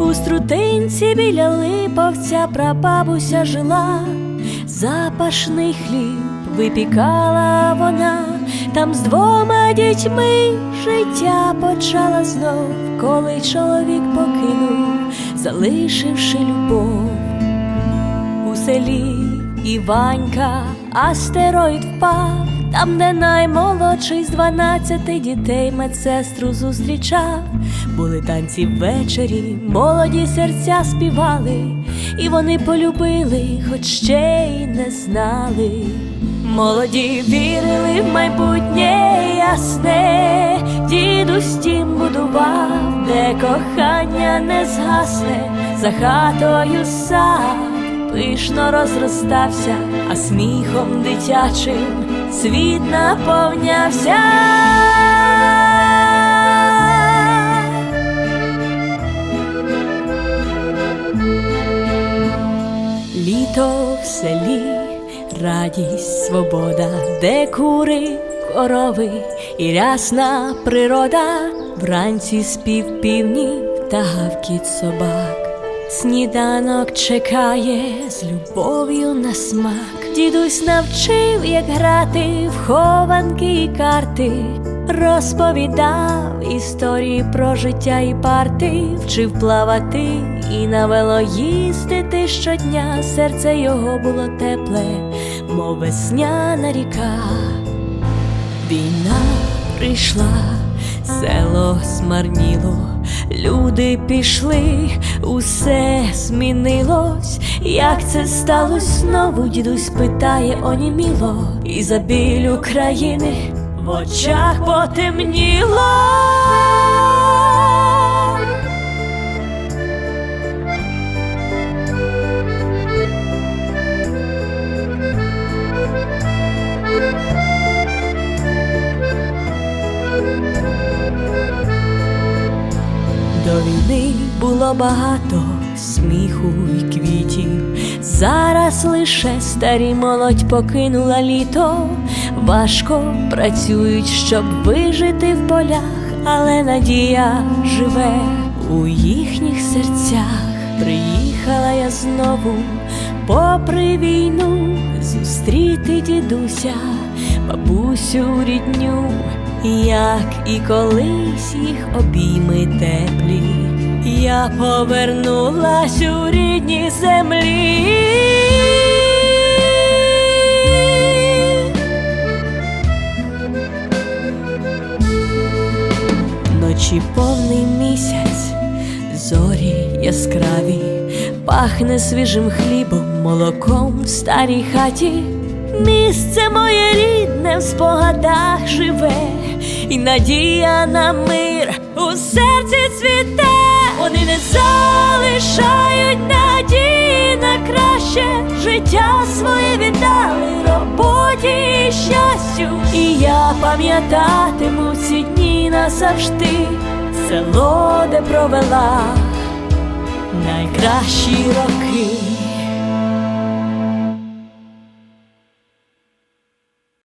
У струтинці біля липовця прабабуся жила, запашний хліб випікала вона, там з двома дітьми життя почала знов, коли чоловік покинув, залишивши любов. У селі Іванька, астероїд впав там, де наймолодший з дванадцяти дітей медсестру зустрічав. Були танці ввечері, молоді серця співали, і вони полюбили, хоч ще й не знали. Молоді вірили в майбутнє ясне, дідусь тім будував, де кохання не згасне, за хатою сад пишно розростався, а сміхом дитячим світ наповнявся. Літо в селі, радість, свобода, де кури, корови і рясна природа, вранці спів півнів та гавкіт собак. Сніданок чекає з любов'ю на смак. Дідусь навчив, як грати в хованки і карти, розповідав історії про життя і парти, вчив плавати і на вело їздити щодня. Серце його було тепле, мов весняна ріка. Війна прийшла, село смарніло, люди пішли, усе змінилось. Як це сталося знову, дідусь питає оніміло, і за біль України в очах потемніло. Було багато сміху й квітів. Зараз лише старі молодь покинула літо. Важко працюють, щоб вижити в полях, але надія живе у їхніх серцях. Приїхала я знову, попри війну, зустріти дідуся, бабусю рідню, як і колись їх обійми теплі. Я повернулась у рідні землі. Ночі повний місяць, зорі яскраві, пахне свіжим хлібом, молоком в старій хаті. Місце моє рідне в спогадах живе, і надія на мир у серці цвіте. Вони не залишають надії на краще життя своє віддали роботі і щастю. І я пам'ятатиму ці дні назавжди, село, де провела найкращі роки.